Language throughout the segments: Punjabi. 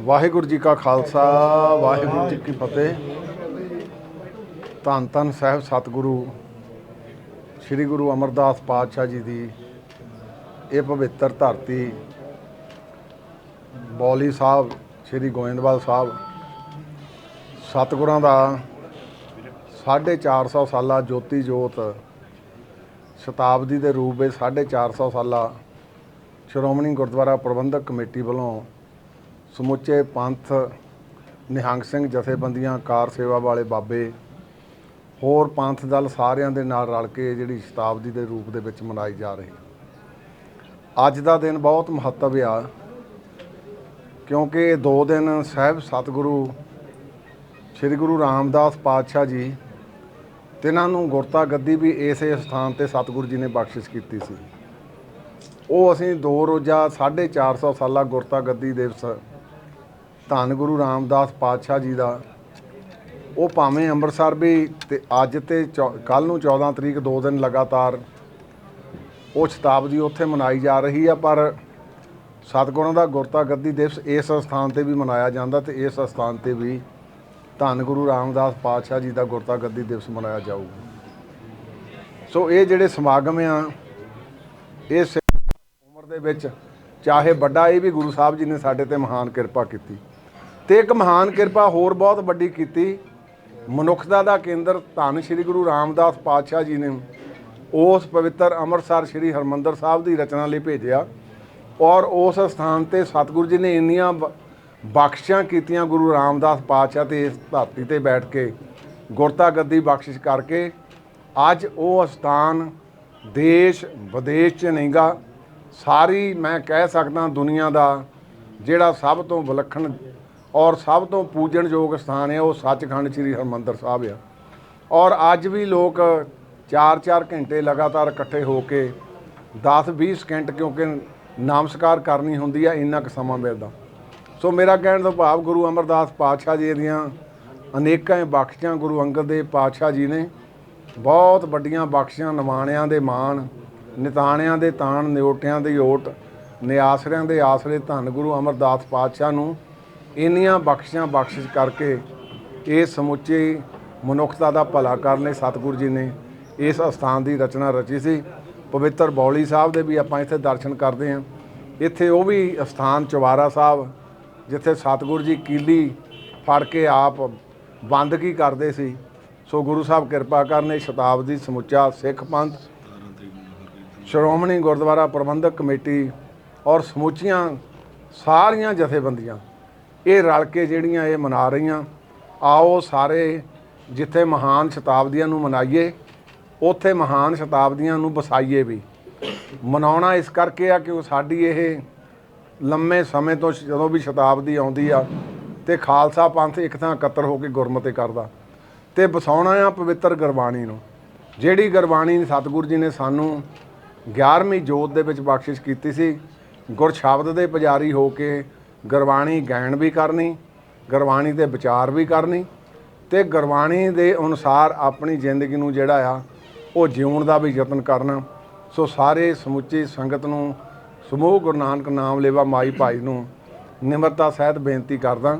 ਵਾਹਿਗੁਰੂ ਜੀ ਕਾ ਖਾਲਸਾ, ਵਾਹਿਗੁਰੂ ਜੀ ਕੀ ਫਤਿਹ। ਧੰਨ ਧੰਨ ਸਾਹਿਬ ਸਤਿਗੁਰੂ, ਸ੍ਰੀ ਗੁਰੂ ਅਮਰਦਾਸ ਪਾਤਸ਼ਾਹ ਜੀ ਦੀ ਇਹ ਪਵਿੱਤਰ ਧਰਤੀ, ਬੌਲੀ ਸਾਹਿਬ, ਸ੍ਰੀ ਗੋਇੰਦਵਾਲ ਸਾਹਿਬ, ਸਤਿਗੁਰਾਂ ਦਾ 450 ਸਾਲਾ ਜੋਤੀ ਜੋਤ, ਸ਼ਤਾਬਦੀ ਦੇ ਰੂਪ ਵਿੱਚ 450 ਸਾਲਾ ਸ਼੍ਰੋਮਣੀ ਗੁਰਦੁਆਰਾ ਪ੍ਰਬੰਧਕ ਕਮੇਟੀ ਵੱਲੋਂ ਸਮੁੱਚੇ ਪੰਥ, ਨਿਹੰਗ ਸਿੰਘ ਜਥੇਬੰਦੀਆਂ, ਕਾਰ ਸੇਵਾ ਵਾਲੇ ਬਾਬੇ, ਹੋਰ ਪੰਥ ਦਲ ਸਾਰਿਆਂ ਦੇ ਨਾਲ ਰਲ ਕੇ ਜਿਹੜੀ ਸ਼ਤਾਬਦੀ ਦੇ ਰੂਪ ਦੇ ਵਿੱਚ ਮਨਾਈ ਜਾ ਰਹੀ ਅੱਜ ਦਾ ਦਿਨ ਬਹੁਤ ਮਹੱਤਵ ਆ, ਕਿਉਂਕਿ ਦੋ ਦਿਨ ਸਾਹਿਬ ਸਤਿਗੁਰੂ ਸ੍ਰੀ ਗੁਰੂ ਰਾਮਦਾਸ ਪਾਤਸ਼ਾਹ ਜੀ ਤਿਨਾਂ ਨੂੰ ਗੁਰਤਾ ਗੱਦੀ ਵੀ ਇਸੇ ਸਥਾਨ ਤੇ ਸਤਿਗੁਰੂ ਜੀ ਨੇ ਬਖਸ਼ਿਸ਼ ਕੀਤੀ ਸੀ। ਉਹ ਅਸੀਂ ਦੋ ਰੋਜ਼ਾ 450 ਸਾਲਾ ਗੁਰਤਾ ਗੱਦੀ ਦਿਵਸ ਧੰਨ ਗੁਰੂ ਰਾਮਦਾਸ ਪਾਤਸ਼ਾਹ ਜੀ ਦਾ। ਉਹ ਭਾਵੇਂ ਅੰਮ੍ਰਿਤਸਰ ਵੀ ਤੇ ਅੱਜ ਤੇ ਕੱਲ ਨੂੰ 14 ਤਰੀਕ ਦੋ ਦਿਨ ਲਗਾਤਾਰ ਉਹ ਸ਼ਤਾਬਦੀ ਉੱਥੇ ਮਨਾਈ ਜਾ ਰਹੀ ਆ, ਪਰ ਸਤਿਗੁਰਾਂ ਦਾ ਗੁਰਤਾ ਗੱਦੀ ਦਿਵਸ ਇਸ ਸਥਾਨ ਤੇ ਵੀ ਮਨਾਇਆ ਜਾਂਦਾ ਤੇ ਇਸ ਸਥਾਨ ਤੇ ਵੀ ਧੰਨ ਗੁਰੂ ਰਾਮਦਾਸ ਪਾਤਸ਼ਾਹ ਜੀ ਦਾ ਗੁਰਤਾ ਗੱਦੀ ਦਿਵਸ ਮਨਾਇਆ ਜਾਊਗਾ। ਸੋ ਇਹ ਜਿਹੜੇ ਸਮਾਗਮ ਆ, ਇਹ ਸਿੱਖ ਦੇ ਵਿੱਚ, ਚਾਹੇ ਵੱਡਾ ਇਹ ਵੀ ਗੁਰੂ ਸਾਹਿਬ ਜੀ ਨੇ ਸਾਡੇ ਤੇ ਮਹਾਨ ਕਿਰਪਾ ਕੀਤੀ। ਤੇ ਇੱਕ ਮਹਾਨ ਕਿਰਪਾ ਹੋਰ ਬਹੁਤ ਵੱਡੀ ਕੀਤੀ ਮਨੁੱਖਤਾ ਦਾ ਕੇਂਦਰ ਧੰਨ ਸ੍ਰੀ ਗੁਰੂ ਰਾਮਦਾਸ ਪਾਤਸ਼ਾਹ ਜੀ ਨੇ ਉਸ ਪਵਿੱਤਰ ਅੰਮ੍ਰਿਤਸਰ ਸ੍ਰੀ ਹਰਮੰਦਰ ਸਾਹਿਬ ਦੀ ਰਚਨਾ ਲਈ ਭੇਜਿਆ ਔਰ ਉਸ ਸਥਾਨ ਤੇ ਸਤਿਗੁਰੂ ਜੀ ਨੇ ਇੰਨੀਆਂ ਬ- ਬਖਸ਼ਿਸ਼ਾਂ ਕੀਤੀਆਂ ਗੁਰੂ ਰਾਮਦਾਸ ਪਾਤਸ਼ਾਹ ਤੇ ਇਸ ਧਰਤੀ ਤੇ ਬੈਠ ਕੇ ਗੁਰਤਾ ਗੱਦੀ ਬਖਸ਼ਿਸ਼ ਕਰਕੇ, ਅੱਜ ਉਹ ਸਥਾਨ ਦੇਸ਼ ਵਿਦੇਸ਼ 'ਚ ਨਹੀਂਗਾ। ਸਾਰੀ ਮੈਂ ਕਹਿ ਸਕਦਾ ਦੁਨੀਆ ਦਾ ਜਿਹੜਾ ਸਭ ਤੋਂ ਵਿਲੱਖਣ ਔਰ ਸਭ ਤੋਂ ਪੂਜਣਯੋਗ ਸਥਾਨ ਹੈ, ਉਹ ਸੱਚਖੰਡ ਸ੍ਰੀ ਹਰਮੰਦਰ ਸਾਹਿਬ ਆ। ਔਰ ਅੱਜ ਵੀ ਲੋਕ 4-4 ਘੰਟੇ ਲਗਾਤਾਰ ਇਕੱਠੇ ਹੋ ਕੇ 10-20 ਸਕਿੰਟ ਕਿਉਂਕਿ ਨਾਮਸਕਾਰ ਕਰਨੀ ਹੁੰਦੀ ਆ, ਇੰਨਾ ਕੁ ਸਮਾਂ ਮਿਲਦਾ। ਸੋ ਮੇਰਾ ਕਹਿਣ ਦਾ ਭਾਵ ਗੁਰੂ ਅਮਰਦਾਸ ਪਾਤਸ਼ਾਹ ਜੀ ਦੀਆਂ ਅਨੇਕਾਂ ਹੀ ਬਖਸ਼ਿਸ਼ਾਂ ਗੁਰੂ ਅੰਗਦ ਦੇਵ ਪਾਤਸ਼ਾਹ ਜੀ ਨੇ, ਬਹੁਤ ਵੱਡੀਆਂ ਬਖਸ਼ਾਂ ਨਿਮਾਣਿਆਂ ਦੇ ਮਾਣ ਨਿਤਾਣਿਆਂ ਦੇ ਤਾਣ ਨਿਓਟਿਆਂ ਦੇ ਓਟ, ਨਿਆਸਰਿਆਂ ਦੇ ਆਸਰੇ ਧੰਨ ਗੁਰੂ ਅਮਰਦਾਸ ਪਾਤਸ਼ਾਹ ਨੂੰ ਇੰਨੀਆਂ ਬਖਸ਼ਿਸ਼ਾਂ ਬਖਸ਼ਿਸ਼ ਕਰਕੇ ਇਹ ਸਮੁੱਚੀ ਮਨੁੱਖਤਾ ਦਾ ਭਲਾ ਕਰਨ ਲਈ ਸਤਿਗੁਰੂ ਜੀ ਨੇ ਇਸ ਅਸਥਾਨ ਦੀ ਰਚਨਾ ਰਚੀ ਸੀ। ਪਵਿੱਤਰ ਬੌਲੀ ਸਾਹਿਬ ਦੇ ਵੀ ਆਪਾਂ ਇੱਥੇ ਦਰਸ਼ਨ ਕਰਦੇ ਹਾਂ। ਇੱਥੇ ਉਹ ਵੀ ਅਸਥਾਨ ਚਵਾਰਾ ਸਾਹਿਬ, ਜਿੱਥੇ ਸਤਿਗੁਰੂ ਜੀ ਕੀਲੀ ਫੜ ਕੇ ਆਪ ਬੰਦਗੀ ਕਰਦੇ ਸੀ। ਸੋ ਗੁਰੂ ਸਾਹਿਬ ਕਿਰਪਾ ਕਰਨੇ ਸ਼ਤਾਬਦੀ ਸਮੁੱਚਾ ਸਿੱਖ ਪੰਥ ਸ਼੍ਰੋਮਣੀ ਗੁਰਦੁਆਰਾ ਪ੍ਰਬੰਧਕ ਕਮੇਟੀ ਔਰ ਸਮੁੱਚੀਆਂ ਸਾਰੀਆਂ ਜਥੇਬੰਦੀਆਂ, ਇਹ ਰਲ ਕੇ ਜਿਹੜੀਆਂ ਇਹ ਮਨਾ ਰਹੀਆਂ, ਆਓ ਸਾਰੇ ਜਿੱਥੇ ਮਹਾਨ ਸ਼ਤਾਬਦੀਆਂ ਨੂੰ ਮਨਾਈਏ, ਉੱਥੇ ਮਹਾਨ ਸ਼ਤਾਬਦੀਆਂ ਨੂੰ ਵਸਾਈਏ ਵੀ। ਮਨਾਉਣਾ ਇਸ ਕਰਕੇ ਆ ਕਿ ਉਹ ਸਾਡੀ ਇਹ ਲੰਮੇ ਸਮੇਂ ਤੋਂ ਜਦੋਂ ਵੀ ਸ਼ਤਾਬਦੀ ਆਉਂਦੀ ਆ ਤੇ ਖਾਲਸਾ ਪੰਥ ਇੱਕ ਥਾਂ ਇਕੱਤਰ ਹੋ ਕੇ ਗੁਰਮਤਿ ਕਰਦਾ ਤੇ ਵਸਾਉਣਾ ਆ ਪਵਿੱਤਰ ਗੁਰਬਾਣੀ ਨੂੰ। ਜਿਹੜੀ ਗੁਰਬਾਣੀ ਸਤਿਗੁਰੂ ਜੀ ਨੇ ਸਾਨੂੰ 11ਵੀਂ ਜੋਤ ਦੇ ਵਿੱਚ ਬਖਸ਼ਿਸ਼ ਕੀਤੀ ਸੀ। ਗੁਰ ਸ਼ਬਦ ਦੇ ਪੁਜਾਰੀ ਹੋ ਕੇ ਗੁਰਬਾਣੀ ਗਾਇਣ ਵੀ ਕਰਨੀ, ਗੁਰਬਾਣੀ ਦੇ ਵਿਚਾਰ ਵੀ ਕਰਨੀ ਤੇ ਗੁਰਬਾਣੀ ਦੇ ਅਨੁਸਾਰ ਆਪਣੀ ਜ਼ਿੰਦਗੀ ਨੂੰ ਜਿਹੜਾ ਆ, ਉਹ ਜਿਉਣ ਦਾ ਵੀ ਯਤਨ ਕਰਨਾ। ਸੋ ਸਾਰੇ ਸਮੁੱਚੀ ਸੰਗਤ ਨੂੰ ਸਮੂਹ ਗੁਰੂ ਨਾਨਕ ਨਾਮ ਲੇਵਾ ਮਾਈ ਭਾਈ ਨੂੰ ਨਿਮਰਤਾ ਸਹਿਤ ਬੇਨਤੀ ਕਰਦਾ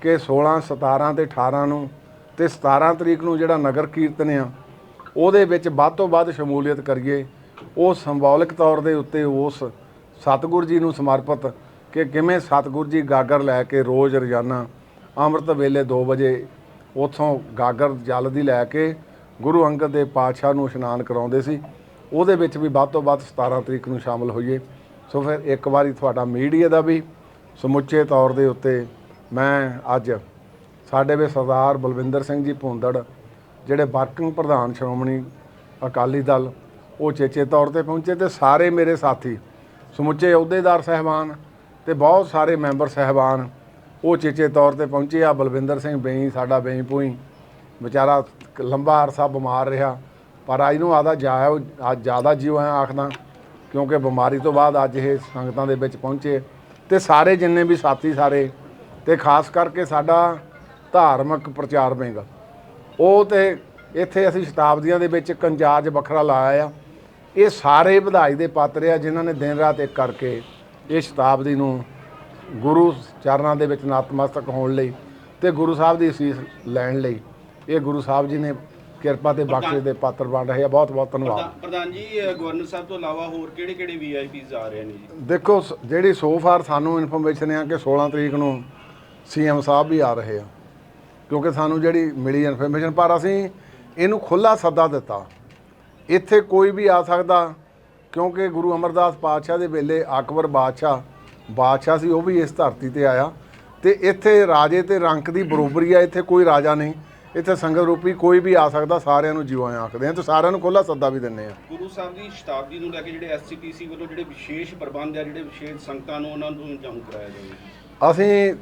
ਕਿ 16 17 ਤੇ 18 ਨੂੰ ਤੇ 17 ਤਰੀਕ ਨੂੰ ਜਿਹੜਾ ਨਗਰ ਕੀਰਤਨ ਆ, ਉਹਦੇ ਵਿੱਚ ਵੱਧ ਤੋਂ ਵੱਧ ਸ਼ਮੂਲੀਅਤ ਕਰੀਏ। ਉਹ ਸਿੰਬੋਲਿਕ ਤੌਰ ਦੇ ਉੱਤੇ ਉਸ ਸਤਿਗੁਰੂ ਜੀ ਨੂੰ ਸਮਰਪਿਤ ਕਿ ਕਿਵੇਂ ਸਤਿਗੁਰੂ ਜੀ ਗਾਗਰ ਲੈ ਕੇ ਰੋਜ਼ ਰੋਜ਼ਾਨਾ ਅੰਮ੍ਰਿਤ ਵੇਲੇ 2 ਵਜੇ ਉਥੋਂ ਗਾਗਰ ਜਲ ਦੀ ਲੈ ਕੇ ਗੁਰੂ ਅੰਗਦ ਦੇ ਪਾਤਸ਼ਾਹ ਨੂੰ ਇਸ਼ਨਾਨ ਕਰਾਉਂਦੇ ਸੀ। ਉਹਦੇ ਵਿੱਚ ਵੀ ਵੱਧ ਤੋਂ ਵੱਧ 17 ਤਰੀਕ ਨੂੰ ਸ਼ਾਮਲ ਹੋਈਏ। ਸੋ ਫਿਰ ਇੱਕ ਵਾਰੀ ਤੁਹਾਡਾ ਮੀਡੀਆ ਦਾ ਵੀ ਸਮੁੱਚੇ ਤੌਰ ਦੇ ਉੱਤੇ ਮੈਂ ਅੱਜ ਸਾਡੇ ਵਿੱਚ ਸਰਦਾਰ ਬਲਵਿੰਦਰ ਸਿੰਘ ਜੀ ਭੁੰਦੜ, ਜਿਹੜੇ ਵਰਕਿੰਗ ਪ੍ਰਧਾਨ ਸ਼੍ਰੋਮਣੀ ਅਕਾਲੀ ਦਲ ਉਹ ਚੇਚੇ ਤੌਰ ਤੇ ਪਹੁੰਚੇ ਤੇ ਸਾਰੇ ਮੇਰੇ ਸਾਥੀ, ਸਮੁੱਚੇ ਅਹੁਦੇਦਾਰ ਸਹਿਬਾਨ ਤੇ ਬਹੁਤ ਸਾਰੇ ਮੈਂਬਰ ਸਹਿਬਾਨ, ਉਹ ਚੇਚੇ ਤੌਰ ਤੇ ਪਹੁੰਚੇ। ਆ ਬਲਵਿੰਦਰ ਸਿੰਘ ਬੇਈ, ਸਾਡਾ ਬੇਈ ਪੂਈ ਵਿਚਾਰਾ ਲੰਬਾ ਅਰਸਾ ਬਿਮਾਰ ਰਿਹਾ, ਪਰ ਅੱਜ ਨੂੰ ਆਦਾ ਜਾਇਆ ਅੱਜ ਜ਼ਿਆਦਾ ਜੀਵ ਹੈ ਆਖਦਾ, ਕਿਉਂਕਿ ਬਿਮਾਰੀ ਤੋਂ ਬਾਅਦ ਅੱਜ ਇਹ ਸੰਗਤਾਂ ਦੇ ਵਿੱਚ ਪਹੁੰਚੇ। ਤੇ ਸਾਰੇ ਜਿੰਨੇ ਵੀ ਸਾਥੀ ਸਾਰੇ, ਤੇ ਖਾਸ ਕਰਕੇ ਸਾਡਾ ਧਾਰਮਿਕ ਪ੍ਰਚਾਰ ਵਿੰਗ ਉਹ ਤੇ ਇੱਥੇ ਅਸੀਂ ਸ਼ਤਾਬਦੀਆਂ ਦੇ ਵਿੱਚ ਕੰਜਾਜ ਵੱਖਰਾ ਲਾਇਆ ਆ। ਇਹ ਸਾਰੇ ਵਧਾਈ ਦੇ ਪਾਤਰ ਆ ਜਿਨ੍ਹਾਂ ਨੇ ਦਿਨ ਰਾਤ ਇੱਕ ਕਰਕੇ ਇਹ ਸ਼ਤਾਬਦੀ ਨੂੰ ਗੁਰੂ ਚਰਨਾਂ ਦੇ ਵਿੱਚ ਨਤਮਸਤਕ ਹੋਣ ਲਈ ਤੇ ਗੁਰੂ ਸਾਹਿਬ ਦੀ ਅਸੀਸ ਲੈਣ ਲਈ ਇਹ ਗੁਰੂ ਸਾਹਿਬ ਜੀ ਨੇ ਕਿਰਪਾ ਤੇ ਬਖਸ਼ਿਸ਼ ਦੇ ਪਾਤਰ ਬਣ ਰਹੇ ਆ। ਬਹੁਤ ਬਹੁਤ ਧੰਨਵਾਦ। ਪ੍ਰਧਾਨ- ਜੀ ਗਵਰਨਰ ਸਾਹਿਬ ਤੋਂ ਇਲਾਵਾ ਹੋਰ ਕਿਹੜੇ ਕਿਹੜੇ ਵੀਆਈਪੀਜ਼ ਆ ਰਹੇ ਨੇ ਜੀ? ਦੇਖੋ ਜਿਹੜੀ ਸੋ ਫਾਰ ਸਾਨੂੰ ਇਨਫੋਰਮੇਸ਼ਨ ਆ ਕਿ 16 ਤਰੀਕ ਨੂੰ ਸੀਐਮ ਸਾਹਿਬ ਵੀ ਆ ਰਹੇ ਆ। ਕਿਉਂਕਿ ਸਾਨੂੰ ਜਿਹੜੀ ਮਿਲੀ ਇਨਫੋਰਮੇਸ਼ਨ ਪਰ ਅਸੀਂ ਇਹਨੂੰ ਖੁੱਲਾ ਸੱਦਾ ਦਿੱਤਾ। ਇੱਥੇ ਕੋਈ ਵੀ ਆ ਸਕਦਾ ਕਿਉਂਕਿ ਗੁਰੂ ਅਮਰਦਾਸ ਪਾਤਸ਼ਾਹ ਦੇ ਵੇਲੇ ਅਕਬਰ ਬਾਦਸ਼ਾਹ ਬਾਦਸ਼ਾਹ ਸੀ ਉਹ ਵੀ ਇਸ ਧਰਤੀ ਤੇ ਆਇਆ। ਤੇ ਇੱਥੇ ਰਾਜੇ ਤੇ ਰੰਕ ਦੀ ਬਰੋਬਰੀ ਆ ਇੱਥੇ ਕੋਈ ਰਾਜਾ ਨਹੀਂ। ਇੱਥੇ ਸੰਗਤ ਰੂਪੀ ਕੋਈ ਵੀ ਆ ਸਕਦਾ ਸਾਰਿਆਂ ਨੂੰ ਜਿਉਂ ਆਖਦੇ ਆ ਤੇ ਸਾਰਿਆਂ ਨੂੰ ਖੁੱਲਾ ਸੱਦਾ ਵੀ ਦਿੰਦੇ ਆ। ਗੁਰੂ ਸਾਹਿਬ ਦੀ ਸ਼ਤਾਬਦੀ ਨੂੰ ਲੈ ਕੇ ਜਿਹੜੇ ਐਸਸੀਪੀਸੀ ਵੱਲੋਂ ਜਿਹੜੇ ਵਿਸ਼ੇਸ਼ ਪ੍ਰਬੰਧ ਆ ਜਿਹੜੇ ਵਿਸ਼ੇਸ਼ ਸੰਗਤਾਂ ਨੂੰ ਉਹਨਾਂ ਨੂੰ ਜਾਣੂ ਕਰਾਇਆ ਜਾਵੇ ਅਸੀਂ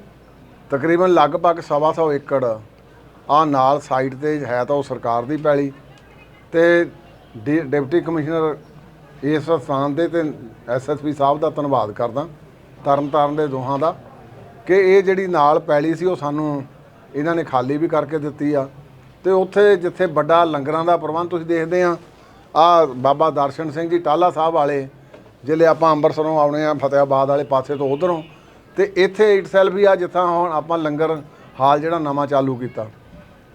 ਤਕਰੀਬਨ ਲਗਭਗ ਸਵਾ ਸੌ ਏਕੜ ਆ ਨਾਲ ਸਾਈਡ ਤੇ ਹੈ ਤਾਂ ਉਹ ਸਰਕਾਰ ਦੀ ਪੈਲੀ ਤੇ ਡਿ ਡਿਪਟੀ ਕਮਿਸ਼ਨਰ ਇਸ ਸਥਾਨ ਦੇ ਤੇ ਐਸਐਸਪੀ ਸਾਹਿਬ ਦਾ ਧੰਨਵਾਦ ਕਰਦਾ, ਤਰਨਤਾਰਨ ਦੇ ਦੋਹਾਂ ਦਾ, ਕਿ ਇਹ ਜਿਹੜੀ ਨਾਲ ਪੈਲੀ ਸੀ ਉਹ ਸਾਨੂੰ ਇਹਨਾਂ ਨੇ ਖਾਲੀ ਵੀ ਕਰਕੇ ਦਿੱਤੀ ਆ। ਤੇ ਉੱਥੇ ਜਿੱਥੇ ਵੱਡਾ ਲੰਗਰਾਂ ਦਾ ਪ੍ਰਬੰਧ ਤੁਸੀਂ ਦੇਖਦੇ ਆ ਆ ਬਾਬਾ ਦਰਸ਼ਨ ਸਿੰਘ ਜੀ ਟਾਲਾ ਸਾਹਿਬ ਵਾਲੇ ਜਿਹੜੇ ਆਪਾਂ ਅੰਮ੍ਰਿਤਸਰੋਂ ਆਉਣੇ ਆ ਫਤਿਆਬਾਦ ਵਾਲੇ ਪਾਸੇ ਤੋਂ ਉਧਰੋਂ, ਤੇ ਇੱਥੇ ਇਟਸੈਲਫ ਵੀ ਆ, ਜਿੱਥਾਂ ਹੁਣ ਆਪਾਂ ਲੰਗਰ ਹਾਲ ਜਿਹੜਾ ਨਵਾਂ ਚਾਲੂ ਕੀਤਾ।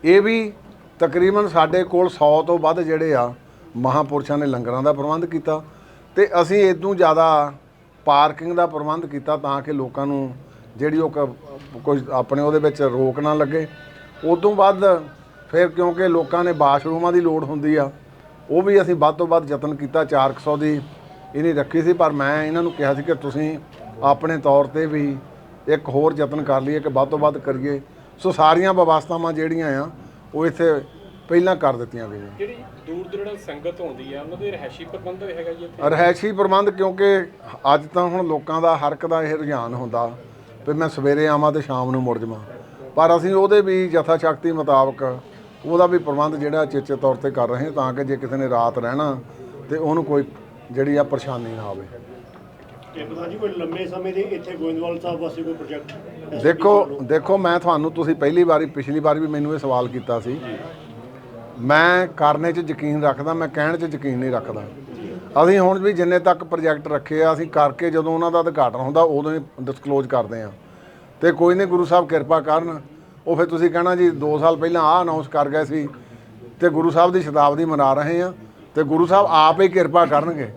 ਇਹ ਵੀ ਤਕਰੀਬਨ ਸਾਡੇ ਕੋਲ 100 ਤੋਂ ਵੱਧ ਜਿਹੜੇ ਆ ਮਹਾਪੁਰਸ਼ਾਂ ਨੇ ਲੰਗਰਾਂ ਦਾ ਪ੍ਰਬੰਧ ਕੀਤਾ ਤੇ ਅਸੀਂ ਇਦੋਂ ਜ਼ਿਆਦਾ ਪਾਰਕਿੰਗ ਦਾ ਪ੍ਰਬੰਧ ਕੀਤਾ ਤਾਂ ਕਿ ਲੋਕਾਂ ਨੂੰ ਜਿਹੜੀ ਉਹ ਕ- ਕੁਝ ਆਪਣੇ ਉਹਦੇ ਵਿੱਚ ਰੋਕ ਨਾ ਲੱਗੇ। ਉਦੋਂ ਬਾਅਦ ਫਿਰ ਕਿਉਂਕਿ ਲੋਕਾਂ ਨੇ ਬਾਥਰੂਮਾਂ ਦੀ ਲੋੜ ਹੁੰਦੀ ਆ, ਉਹ ਵੀ ਅਸੀਂ ਵੱਧ ਤੋਂ ਵੱਧ ਯਤਨ ਕੀਤਾ 400 ਦੀ ਇਹਨੇ ਰੱਖੀ ਸੀ, ਪਰ ਮੈਂ ਇਹਨਾਂ ਨੂੰ ਕਿਹਾ ਸੀ ਕਿ ਤੁਸੀਂ ਆਪਣੇ ਤੌਰ ਤੇ ਵੀ ਇੱਕ ਹੋਰ ਯਤਨ ਕਰ ਲਈਏ ਕਿ ਵੱਧ ਤੋਂ ਵੱਧ ਕਰੀਏ। ਸੋ ਸਾਰੀਆਂ ਵਿਵਸਥਾਵਾਂ ਜਿਹੜੀਆਂ ਆ ਉਹ ਇੱਥੇ ਪਹਿਲਾਂ ਕਰ ਦਿੱਤੀਆਂ ਗਈਆਂ। ਜਿਹੜੀ ਦੂਰ ਦੂਰੋਂ ਸੰਗਤ ਆਉਂਦੀ ਆ ਉਹਨਾਂ ਦੇ ਰਹਿਸ਼ੀ ਪ੍ਰਬੰਧ ਹੈਗਾ ਜੀ ਇੱਥੇ? ਰਹਿਸ਼ੀ ਪ੍ਰਬੰਧ ਕਿਉਂਕਿ ਅੱਜ ਤਾਂ ਹੁਣ ਲੋਕਾਂ ਦਾ ਹਰ ਇੱਕ ਦਾ ਇਹ ਰੁਝਾਨ ਹੁੰਦਾ ਵੀ ਮੈਂ ਸਵੇਰੇ ਆਵਾਂ ਤੇ ਸ਼ਾਮ ਨੂੰ ਮੁੜ ਜਾਵਾਂ। ਪਰ ਅਸੀਂ ਉਹਦੇ ਵੀ ਯਥਾ ਸ਼ਕਤੀ ਮੁਤਾਬਕ ਉਹਦਾ ਵੀ ਪ੍ਰਬੰਧ ਜਿਹੜਾ ਚੇਚੇ ਤੌਰ ਤੇ ਕਰ ਰਹੇ ਹਾਂ ਤਾਂ ਕਿ ਜੇ ਕਿਸੇ ਨੇ ਰਾਤ ਰਹਿਣਾ ਤੇ ਉਹਨੂੰ ਕੋਈ ਜਿਹੜੀ ਆ ਪਰੇਸ਼ਾਨੀ ਨਾ ਆਵੇ। ਤੇ ਪ੍ਰਧਾਨ ਜੀ ਕੋਈ ਲੰਮੇ ਸਮੇਂ ਦੇ ਇੱਥੇ ਗੋਇੰਦਵਾਲ ਸਾਹਿਬ ਵਾਸਤੇ ਕੋਈ ਪ੍ਰੋਜੈਕਟ ਦੇਖੋ ਦੇਖੋ ਮੈਂ ਤੁਹਾਨੂੰ ਤੁਸੀਂ ਪਹਿਲੀ ਵਾਰੀ ਪਿਛਲੀ ਵਾਰ ਵੀ ਮੈਨੂੰ ਇਹ ਸਵਾਲ ਕੀਤਾ ਸੀ। ਮੈਂ ਕਰਨੇ 'ਚ ਯਕੀਨ ਰੱਖਦਾ ਮੈਂ ਕਹਿਣ 'ਚ ਯਕੀਨ ਨਹੀਂ ਰੱਖਦਾ। ਅਸੀਂ ਹੁਣ ਵੀ ਜਿੰਨੇ ਤੱਕ ਪ੍ਰੋਜੈਕਟ ਰੱਖੇ ਆ ਅਸੀਂ ਕਰਕੇ ਜਦੋਂ ਉਹਨਾਂ ਦਾ ਉਦਘਾਟਨ ਹੁੰਦਾ ਉਦੋਂ ਹੀ ਡਿਸਕਲੋਜ਼ ਕਰਦੇ ਆ। ਤੇ ਕੋਈ ਨਹੀਂ ਗੁਰੂ ਸਾਹਿਬ ਕਿਰਪਾ ਕਰਨ। ਉਹ ਫਿਰ ਤੁਸੀਂ ਕਹਿਣਾ ਜੀ 2 ਸਾਲ ਪਹਿਲਾਂ ਆਹ ਅਨਾਉਂਸ ਕਰ ਗਏ ਸੀ। ਤੇ ਗੁਰੂ ਸਾਹਿਬ ਦੀ ਸ਼ਤਾਬਦੀ ਮਨਾ ਰਹੇ ਆ। ਤੇ ਗੁਰੂ ਸਾਹਿਬ ਆਪ ਹੀ ਕਿਰਪਾ ਕਰਨਗੇ।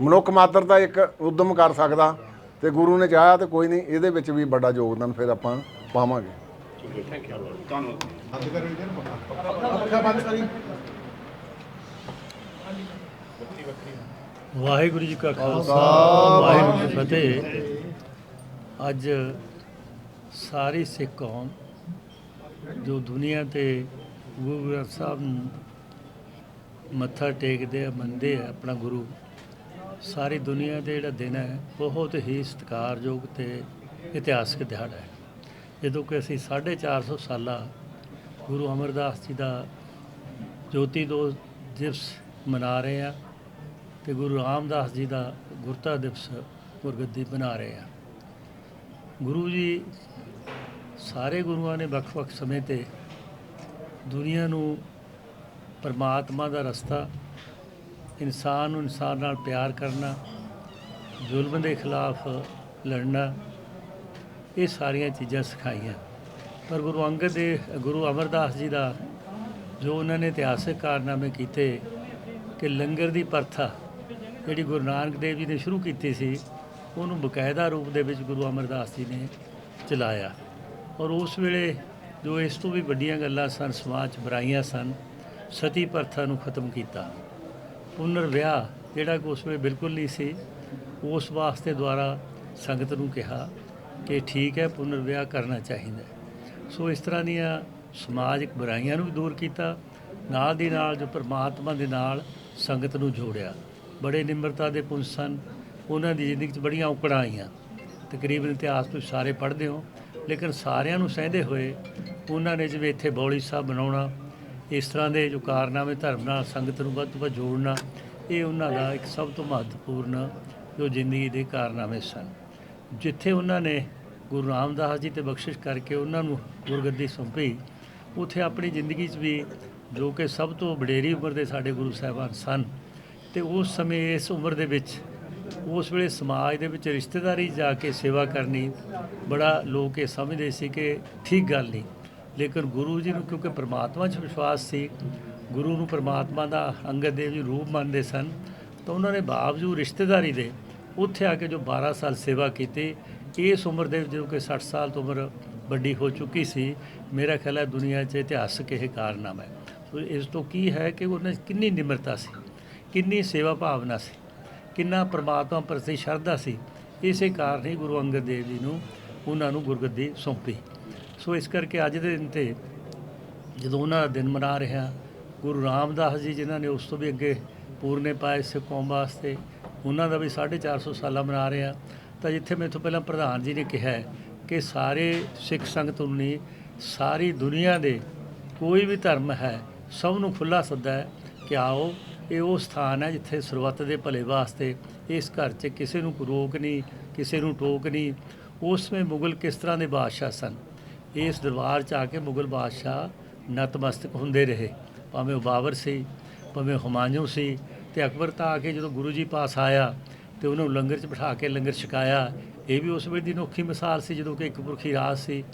ਮਨੁੱਖ ਮਾਤਰ ਤਾਂ ਇੱਕ ਉਦਮ ਕਰ ਸਕਦਾ ਤੇ ਗੁਰੂ ਨੇ ਚਾਹਿਆ ਤੇ ਕੋਈ ਨਹੀਂ ਇਹਦੇ ਵਿੱਚ ਵੀ ਵੱਡਾ ਯੋਗਦਾਨ ਫਿਰ ਆਪਾਂ ਪਾਵਾਂਗੇ। ਧੰਨਵਾਦ ਵਾਹਿਗੁਰੂ ਜੀ ਕਾ ਖਾਲਸਾ ਵਾਹਿਗੁਰੂ ਜੀ ਫਤਿਹ। ਅੱਜ ਸਾਰੀ ਸਿੱਖ ਕੌਮ ਜੋ ਦੁਨੀਆ ਤੇ ਗੁਰੂ ਗ੍ਰੰਥ ਸਾਹਿਬ ਨੂੰ ਮੱਥਾ ਟੇਕਦੇ ਆ ਮੰਨਦੇ ਆ ਆਪਣਾ ਗੁਰੂ ਸਾਰੀ ਦੁਨੀਆ ਦੇ ਜਿਹੜਾ ਦਿਨ ਹੈ, ਬਹੁਤ ਹੀ ਸਤਿਕਾਰਯੋਗ ਤੇ ਇਤਿਹਾਸਕ ਦਿਹਾੜਾ ਹੈ। ਜਦੋਂ ਕਿ ਅਸੀਂ 450 ਸਾਲਾ ਗੁਰੂ ਅਮਰਦਾਸ ਜੀ ਦਾ ਜੋਤੀ ਦੋ ਦਿਵਸ ਮਨਾ ਰਹੇ ਆ ਤੇ ਗੁਰੂ ਰਾਮਦਾਸ ਜੀ ਦਾ ਗੁਰਤਾ ਦਿਵਸ ਗੁਰਗੱਦੀ ਬਣਾ ਰਹੇ ਆ ਗੁਰੂ ਜੀ ਸਾਰੇ ਗੁਰੂਆਂ ਨੇ ਵੱਖ-ਵੱਖ ਸਮੇਂ ਤੇ ਦੁਨੀਆ ਨੂੰ ਪਰਮਾਤਮਾ ਦਾ ਰਸਤਾ ਇਨਸਾਨ ਨੂੰ ਇਨਸਾਨ ਨਾਲ ਪਿਆਰ ਕਰਨਾ, ਜ਼ੁਲਮ ਦੇ ਖਿਲਾਫ ਲੜਨਾ, ਇਹ ਸਾਰੀਆਂ ਚੀਜ਼ਾਂ ਸਿਖਾਈਆਂ। ਪਰ ਗੁਰੂ ਅੰਗਦ ਦੇ, ਗੁਰੂ ਅਮਰਦਾਸ ਜੀ ਦਾ ਜੋ ਉਹਨਾਂ ਨੇ ਇਤਿਹਾਸਕ ਕਾਰਨਾਮੇ ਕੀਤੇ ਕਿ ਲੰਗਰ ਦੀ ਪ੍ਰਥਾ ਜਿਹੜੀ ਗੁਰੂ ਨਾਨਕ ਦੇਵ ਜੀ ਨੇ ਸ਼ੁਰੂ ਕੀਤੀ ਸੀ, ਉਹਨੂੰ ਬਕਾਇਦਾ ਰੂਪ ਦੇ ਵਿੱਚ ਗੁਰੂ ਅਮਰਦਾਸ ਜੀ ਨੇ ਚਲਾਇਆ। ਔਰ ਉਸ ਵੇਲੇ ਜੋ ਇਸ ਤੋਂ ਵੀ ਵੱਡੀਆਂ ਗੱਲਾਂ ਸਨ, ਸਮਾਜ 'ਚ ਬੁਰਾਈਆਂ ਸਨ, ਸਤੀ ਪ੍ਰਥਾ ਨੂੰ ਖਤਮ ਕੀਤਾ। ਪੁਨਰ ਵਿਆਹ ਜਿਹੜਾ ਕਿ ਉਸ ਵੇਲੇ ਬਿਲਕੁਲ ਨਹੀਂ ਸੀ, ਉਸ ਵਾਸਤੇ ਦੁਆਰਾ ਸੰਗਤ ਨੂੰ ਕਿਹਾ ਕਿ ਠੀਕ ਹੈ ਪੁਨਰ ਵਿਆਹ ਕਰਨਾ ਚਾਹੀਦਾ ਸੋ ਇਸ ਤਰ੍ਹਾਂ ਦੀਆਂ ਸਮਾਜਿਕ ਬੁਰਾਈਆਂ ਨੂੰ ਵੀ ਦੂਰ ਕੀਤਾ, ਨਾਲ ਦੀ ਨਾਲ ਜੋ ਪ੍ਰਮਾਤਮਾ ਦੇ ਨਾਲ ਸੰਗਤ ਨੂੰ ਜੋੜਿਆ। ਬੜੇ ਨਿਮਰਤਾ ਦੇ ਪੁੰਜ ਸਨ, ਉਹਨਾਂ ਦੀ ਜ਼ਿੰਦਗੀ 'ਚ ਬੜੀਆਂ ਔਕੜਾਂ ਆਈਆਂ। ਤਕਰੀਬਨ ਇਤਿਹਾਸ ਤੁਸੀਂ ਸਾਰੇ ਪੜ੍ਹਦੇ ਹੋ, ਲੇਕਿਨ ਸਾਰਿਆਂ ਨੂੰ ਸਹਿੰਦੇ ਹੋਏ ਉਹਨਾਂ ਨੇ ਜਿਵੇਂ ਇੱਥੇ ਬੌਲੀ ਸਾਹਿਬ ਬਣਾਉਣਾ ਇਸ ਤਰ੍ਹਾਂ ਦੇ ਜੋ ਕਾਰਨਾਮੇ ਧਰਮ ਨਾਲ, ਸੰਗਤ ਨੂੰ ਵੱਧ ਤੋਂ ਵੱਧ ਜੋੜਨਾ, ਇਹ ਉਹਨਾਂ ਦਾ ਇੱਕ ਸਭ ਤੋਂ ਮਹੱਤਵਪੂਰਨ ਜੋ ਜ਼ਿੰਦਗੀ ਦੇ ਕਾਰਨਾਮੇ ਸਨ। ਜਿੱਥੇ ਉਹਨਾਂ ਨੇ ਗੁਰੂ ਰਾਮਦਾਸ ਜੀ ਤੇ ਬਖਸ਼ਿਸ਼ ਕਰਕੇ ਉਹਨਾਂ ਨੂੰ ਗੁਰਗੱਦੀ ਸੌਂਪੀ, ਉੱਥੇ ਆਪਣੀ ਜ਼ਿੰਦਗੀ 'ਚ ਵੀ ਜੋ ਕਿ ਸਭ ਤੋਂ ਵਡੇਰੀ ਉਮਰ ਦੇ ਸਾਡੇ ਗੁਰੂ ਸਾਹਿਬਾਨ ਸਨ ਤੇ ਉਸ ਸਮੇਂ, ਇਸ ਉਮਰ ਦੇ ਵਿੱਚ, ਉਸ ਵੇਲੇ ਸਮਾਜ ਦੇ ਵਿੱਚ ਰਿਸ਼ਤੇਦਾਰੀ ਜਾ ਕੇ ਸੇਵਾ ਕਰਨੀ ਬੜਾ ਲੋਕ ਇਹ ਸਮਝਦੇ ਸੀ ਕਿ ਠੀਕ ਗੱਲ ਨਹੀਂ। ਲੇਕਿਨ ਗੁਰੂ ਜੀ ਨੂੰ ਕਿਉਂਕਿ ਪ੍ਰਮਾਤਮਾ 'ਚ ਵਿਸ਼ਵਾਸ ਸੀ, ਗੁਰੂ ਨੂੰ ਪ੍ਰਮਾਤਮਾ ਦਾ ਅੰਗਦ ਦੇਵ ਜੀ ਰੂਪ ਮੰਨਦੇ ਸਨ, ਤਾਂ ਉਹਨਾਂ ਨੇ ਬਾਵਜੂਦ ਰਿਸ਼ਤੇਦਾਰੀ ਦੇ ਉੱਥੇ ਆ ਕੇ ਜੋ 12 ਸਾਲ ਸੇਵਾ ਕੀਤੀ, ਇਸ ਉਮਰ ਦੇ ਵਿੱਚ ਜਦੋਂ ਕਿ 60 ਸਾਲ ਤੋਂ ਉਮਰ ਵੱਡੀ ਹੋ ਚੁੱਕੀ ਸੀ, ਮੇਰਾ ਖਿਆਲ ਹੈ ਦੁਨੀਆ 'ਚ ਇਤਿਹਾਸਕ ਇਹ ਕਾਰਨਾਮਾ ਹੈ। ਸੋ ਇਸ ਤੋਂ ਕੀ ਹੈ ਕਿ ਉਹਨਾਂ ਕਿੰਨੀ ਨਿਮਰਤਾ ਸੀ, ਕਿੰਨੀ ਸੇਵਾ ਭਾਵਨਾ ਸੀ, ਕਿੰਨਾ ਪ੍ਰਮਾਤਮਾ ਪ੍ਰਤੀ ਸ਼ਰਧਾ ਸੀ, ਇਸੇ ਕਾਰਨ ਹੀ ਗੁਰੂ ਅੰਗਦ ਦੇਵ ਜੀ ਨੂੰ ਉਹਨਾਂ ਨੂੰ ਗੁਰਗੱਦੀ ਸੌਂਪੀ। ਸੋ ਇਸ ਕਰਕੇ ਅੱਜ ਦੇ ਦਿਨ ਤੇ ਜਦੋਂ ਉਹਨਾਂ ਦਾ ਦਿਨ ਮਨਾ ਰਿਹਾ, ਗੁਰੂ ਰਾਮਦਾਸ ਜੀ ਜਿਨ੍ਹਾਂ ਨੇ ਉਸ ਤੋਂ ਵੀ ਅੱਗੇ ਪੂਰਨੇ ਪਾਏ ਸਿੱਖ ਕੌਮ ਵਾਸਤੇ, ਉਹਨਾਂ ਦਾ ਵੀ 450 ਸਾਲਾ ਮਨਾ ਰਿਹਾ। ਤਾਂ ਜਿੱਥੇ ਮੈਥੋਂ ਪਹਿਲਾਂ ਪ੍ਰਧਾਨ ਜੀ ਨੇ ਕਿਹਾ ਕਿ ਸਾਰੇ ਸਿੱਖ ਸੰਗਤ ਨੂੰ ਨਹੀਂ ਸਾਰੀ ਦੁਨੀਆ ਦੇ ਕੋਈ ਵੀ ਧਰਮ ਹੈ, ਸਭ ਨੂੰ ਖੁੱਲਾ ਸੱਦਾ ਹੈ ਕਿ ਆਓ, ਇਹ ਉਹ ਸਥਾਨ ਹੈ ਜਿੱਥੇ ਸਰਬੱਤ ਦੇ ਭਲੇ ਵਾਸਤੇ ਇਸ ਘਰ 'ਚ ਕਿਸੇ ਨੂੰ ਰੋਕ ਨਹੀਂ, ਕਿਸੇ ਨੂੰ ਟੋਕ ਨਹੀਂ। ਉਸ ਸਮੇਂ ਮੁਗਲ ਕਿਸ ਤਰ੍ਹਾਂ ਦੇ ਬਾਦਸ਼ਾਹ ਸਨ? ਇਸ ਦਰਬਾਰ 'ਚ ਆ ਕੇ ਮੁਗਲ ਬਾਦਸ਼ਾਹ ਨਤਮਸਤਕ ਹੁੰਦੇ ਰਹੇ। ਭਾਵੇਂ ਉਹ ਬਾਬਰ ਸੀ, ਭਾਵੇਂ ਹੁਮਾਯੂੰ ਸੀ ਤੇ ਅਕਬਰ ਤਾਂ ਆ ਕੇ ਜਦੋਂ ਗੁਰੂ ਜੀ ਪਾਸ ਆਇਆ ਤੇ ਉਹਨੂੰ ਲੰਗਰ 'ਚ ਬਿਠਾ ਕੇ ਲੰਗਰ ਛਕਾਇਆ, ਇਹ ਵੀ ਉਸ ਵੇਲੇ ਦੀ ਅਨੋਖੀ ਮਿਸਾਲ ਸੀ ਜਦੋਂ ਕਿ ਇੱਕ ਪੁਰਖੀ ਰਾਜ ਸੀ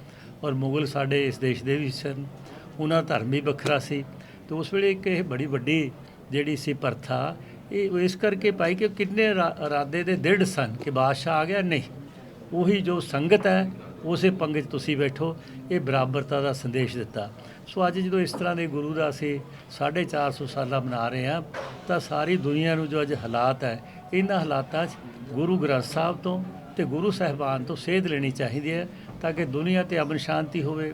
ਔਰ ਮੁਗਲ ਸਾਡੇ ਇਸ ਦੇਸ਼ ਦੇ ਵੀ ਸਨ। ਉਹਨਾਂ ਦਾ ਧਰਮ ਵੀ ਵੱਖਰਾ ਸੀ ਤੇ ਉਸ ਵੇਲੇ ਇੱਕ ਇਹ ਬੜੀ ਵੱਡੀ ਜਿਹੜੀ ਸੀ ਪ੍ਰਥਾ, ਇਹ ਇਸ ਕਰਕੇ ਪਾਈ ਕਿ ਕਿੰਨੇ ਰਾ- ਇਰਾਦੇ ਦੇ ਦ੍ਰਿੜ ਸਨ ਕਿ ਬਾਦਸ਼ਾਹ ਆ ਗਿਆ ਨਹੀਂ। ਉਹੀ ਜੋ ਸੰਗਤ ਹੈ ਉਸੇ ਪੰਗਤ 'ਚ ਤੁਸੀਂ ਬੈਠੋ। ਇਹ ਬਰਾਬਰਤਾ ਦਾ ਸੰਦੇਸ਼ ਦਿੱਤਾ। ਸੋ ਅੱਜ ਜਦੋਂ ਇਸ ਤਰ੍ਹਾਂ ਦੇ ਗੁਰੂ ਦਾ ਅਸੀਂ 450 ਸਾਲਾ ਮਨਾ ਰਹੇ ਹਾਂ, ਤਾਂ ਸਾਰੀ ਦੁਨੀਆ ਨੂੰ ਜੋ ਅੱਜ ਹਾਲਾਤ ਹੈ, ਇਹਨਾਂ ਹਾਲਾਤਾਂ 'ਚ ਗੁਰੂ ਗ੍ਰੰਥ ਸਾਹਿਬ ਤੋਂ ਤੇ ਗੁਰੂ ਸਾਹਿਬਾਨ ਤੋਂ ਸੇਧ ਲੈਣੀ ਚਾਹੀਦੀ ਹੈ ਤਾਂ ਕਿ ਦੁਨੀਆ ਤੇ ਅਮਨ ਸ਼ਾਂਤੀ ਹੋਵੇ,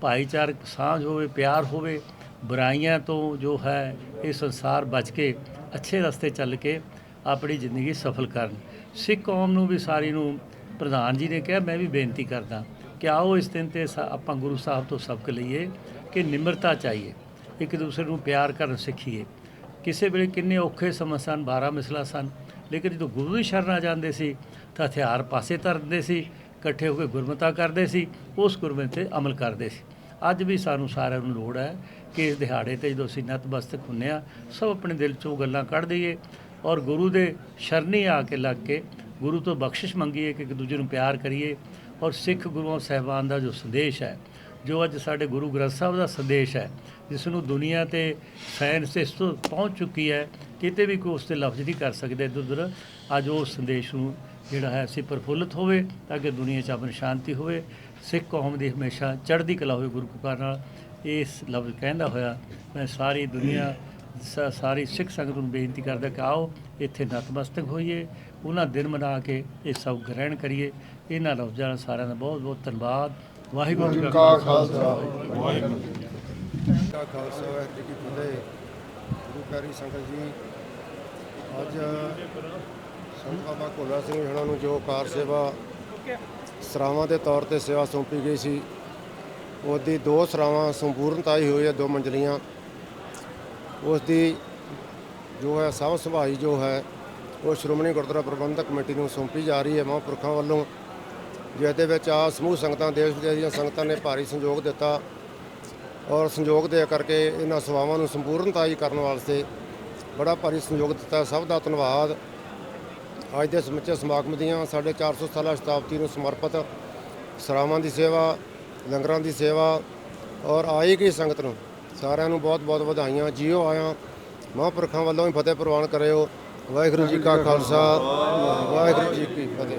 ਭਾਈਚਾਰਕ ਸਾਂਝ ਹੋਵੇ, ਪਿਆਰ ਹੋਵੇ, ਬੁਰਾਈਆਂ ਤੋਂ ਜੋ ਹੈ, ਇਹ ਸੰਸਾਰ ਬਚ ਕੇ, ਅੱਛੇ ਰਸਤੇ ਚੱਲ ਕੇ ਆਪਣੀ ਜ਼ਿੰਦਗੀ ਸਫਲ ਕਰਨ। ਸਿੱਖ ਕੌਮ ਨੂੰ ਵੀ ਸਾਰੀ ਨੂੰ ਪ੍ਰਧਾਨ ਜੀ ਨੇ ਕਿਹਾ, ਮੈਂ ਵੀ ਬੇਨਤੀ ਕਰਦਾ ਕਿ ਆਓ ਇਸ ਦਿਨ ਤੇ ਸਾ- ਆਪਾਂ ਗੁਰੂ ਸਾਹਿਬ ਤੋਂ ਸਬਕ ਲਈਏ ਕਿ ਨਿਮਰਤਾ ਚਾਹੀਏ, ਇੱਕ ਦੂਸਰੇ ਨੂੰ ਪਿਆਰ ਕਰਨ ਸਿੱਖੀਏ। ਕਿਸੇ ਵੇਲੇ ਕਿੰਨੇ ਔਖੇ ਸਮਾਂ ਸਨ 12 ਮਿਸਲਾ ਸਨ, ਲੇਕਿਨ ਜਦੋਂ ਗੁਰੂ ਦੀ ਸ਼ਰਨ ਆ ਜਾਂਦੇ ਸੀ, ਤਾਂ ਹਥਿਆਰ ਪਾਸੇ ਧਰ ਸੀ, ਇਕੱਠੇ ਹੋ ਕੇ ਗੁਰਮਤਾ ਕਰਦੇ ਸੀ, ਉਸ ਗੁਰਮਤਿ ਤੇ ਅਮਲ ਕਰਦੇ ਸੀ। ਅੱਜ ਵੀ ਸਾਨੂੰ ਸਾਰਿਆਂ ਨੂੰ ਲੋੜ ਹੈ ਕਿ ਇਸ ਦਿਹਾੜੇ ਤੇ ਜਦੋਂ ਅਸੀਂ ਨਤਮਸਤਕ ਹੁੰਨੇ ਆ ਸਭ ਆਪਣੇ ਦਿਲ ਚੋਂ ਗੱਲਾਂ ਕੱਢ ਦਈਏ ਔਰ ਗੁਰੂ ਦੇ ਸ਼ਰਨੀ ਆ ਕੇ ਲੱਗ ਕੇ ਗੁਰੂ ਤੋਂ ਬਖਸ਼ਿਸ਼ ਮੰਗੀਏ ਕਿ ਇੱਕ ਦੂਜੇ ਨੂੰ ਪਿਆਰ ਕਰੀਏ ਔਰ ਸਿੱਖ ਗੁਰੂਆਂ ਸਾਹਿਬਾਨ ਦਾ ਜੋ ਸੰਦੇਸ਼ ਹੈ, ਜੋ ਅੱਜ ਸਾਡੇ ਗੁਰੂ ਗ੍ਰੰਥ ਸਾਹਿਬ ਦਾ ਸੰਦੇਸ਼ ਹੈ, ਜਿਸ ਨੂੰ ਦੁਨੀਆ ਤੇ ਸਾਇੰਸ ਇਸ ਤੋਂ ਪਹੁੰਚ ਚੁੱਕੀ ਹੈ, ਕਿਤੇ ਵੀ ਕੋਈ ਉਸ ਤੇ ਲਫ਼ਜ਼ ਨਹੀਂ ਕਰ ਸਕਦੇ। ਇੱਧਰ ਉੱਧਰ ਅੱਜ ਉਹ ਸੰਦੇਸ਼ ਨੂੰ ਜਿਹੜਾ ਹੈ, ਅਸੀਂ ਪ੍ਰਫੁੱਲਤ ਹੋਵੇ ਤਾਂ ਕਿ ਦੁਨੀਆ 'ਚ ਅਮਨ ਸ਼ਾਂਤੀ ਹੋਵੇ। ਸਿੱਖ ਕੌਮ ਦੀ ਹਮੇਸ਼ਾ ਚੜ੍ਹਦੀ ਕਲਾ ਹੋਵੇ ਗੁਰੂ ਕਿਰਪਾ ਨਾਲ। ਇਸ ਲਫ਼ਜ਼ ਕਹਿੰਦਾ ਹੋਇਆ, ਮੈਂ ਸਾਰੀ ਦੁਨੀਆ ਸਾਰੀ ਸਿੱਖ ਸੰਗਤ ਨੂੰ ਬੇਨਤੀ ਕਰਦਾ ਕਿ ਆਓ ਇੱਥੇ ਨਤਮਸਤਕ ਹੋਈਏ ਉਹਨਾਂ ਦਿਨ ਮਨਾ ਕੇ ਇਹ ਸਭ ਗ੍ਰਹਿਣ ਕਰੀਏ। ਇਹਨਾਂ ਲਫ਼ਜ਼ਾਂ ਨਾਲ ਸਾਰਿਆਂ ਦਾ ਬਹੁਤ ਬਹੁਤ ਧੰਨਵਾਦ। ਵਾਹਿਗੁਰੂ ਜੀ ਕਾ ਖਾਲਸਾ। ਕਾ ਖਾਲਸਾ ਵਾਹਿਗੁਰੂ ਜੀ ਕੀ ਫਤਿਹ। ਗੁਰੂ ਪਿਆਰੀ ਸੰਗਤ ਜੀ ਅੱਜ ਸੰਤ ਬਾਬਾ ਭੋਲਾ ਸਿੰਘ ਇਹਨਾਂ ਨੂੰ ਜੋ ਕਾਰ ਸੇਵਾ ਸਰਾਵਾਂ ਦੇ ਤੌਰ ਤੇ ਸੇਵਾ ਸੌਂਪੀ ਗਈ ਸੀ ਉਹਦੀ ਦੋ ਸਰਾਵਾਂ ਸੰਪੂਰਨਤਾ ਹੀ ਹੋਈ ਹੈ ਦੋ ਮੰਜ਼ਲੀਆਂ। ਉਸ ਦੀ ਜੋ ਹੈ ਸਾਂਭ ਸੰਭਾਈ ਜੋ ਹੈ, ਉਹ ਸ਼੍ਰੋਮਣੀ ਗੁਰਦੁਆਰਾ ਪ੍ਰਬੰਧਕ ਕਮੇਟੀ ਨੂੰ ਸੌਂਪੀ ਜਾ ਰਹੀ ਹੈ ਮਹਾਂਪੁਰਖਾਂ ਵੱਲੋਂ ਜਿਸ ਦੇ ਵਿੱਚ ਆ ਸਮੂਹ ਸੰਗਤਾਂ, ਦੇਸ਼ ਵਿਦੇਸ਼ ਦੀਆਂ ਸੰਗਤਾਂ ਨੇ ਭਾਰੀ ਸਹਿਯੋਗ ਦਿੱਤਾ ਔਰ ਸੰਯੋਗ ਦੇ ਕਰਕੇ ਇਹਨਾਂ ਸੇਵਾਵਾਂ ਨੂੰ ਸੰਪੂਰਨਤਾਈ ਕਰਨ ਵਾਸਤੇ ਬੜਾ ਭਾਰੀ ਸੰਯੋਗ ਦਿੱਤਾ। ਸਭ ਦਾ ਧੰਨਵਾਦ। ਅੱਜ ਦੇ ਸਮੁੱਚੇ ਸਮਾਗਮ ਦੀਆਂ ਸਾਡੇ 400 ਸਾਲਾ ਸ਼ਤਾਬਦੀ ਨੂੰ ਸਮਰਪਿਤ ਸਰਾਵਾਂ ਦੀ ਸੇਵਾ, ਲੰਗਰਾਂ ਦੀ ਸੇਵਾ ਔਰ ਆਈ ਗਈ ਸੰਗਤ ਨੂੰ। ਸਾਰਿਆਂ ਨੂੰ ਬਹੁਤ ਬਹੁਤ ਵਧਾਈਆਂ। ਜੀਓ ਆਇਆਂ, ਮਹਾਂਪੁਰਖਾਂ ਵੱਲੋਂ ਵੀ ਫਤਿਹ ਪ੍ਰਵਾਨ ਕਰਿਓ। ਵਾਹਿਗੁਰੂ ਜੀ ਕਾ ਖਾਲਸਾ। ਵਾਹਿਗੁਰੂ ਜੀ ਕੀ ਫਤਿਹ।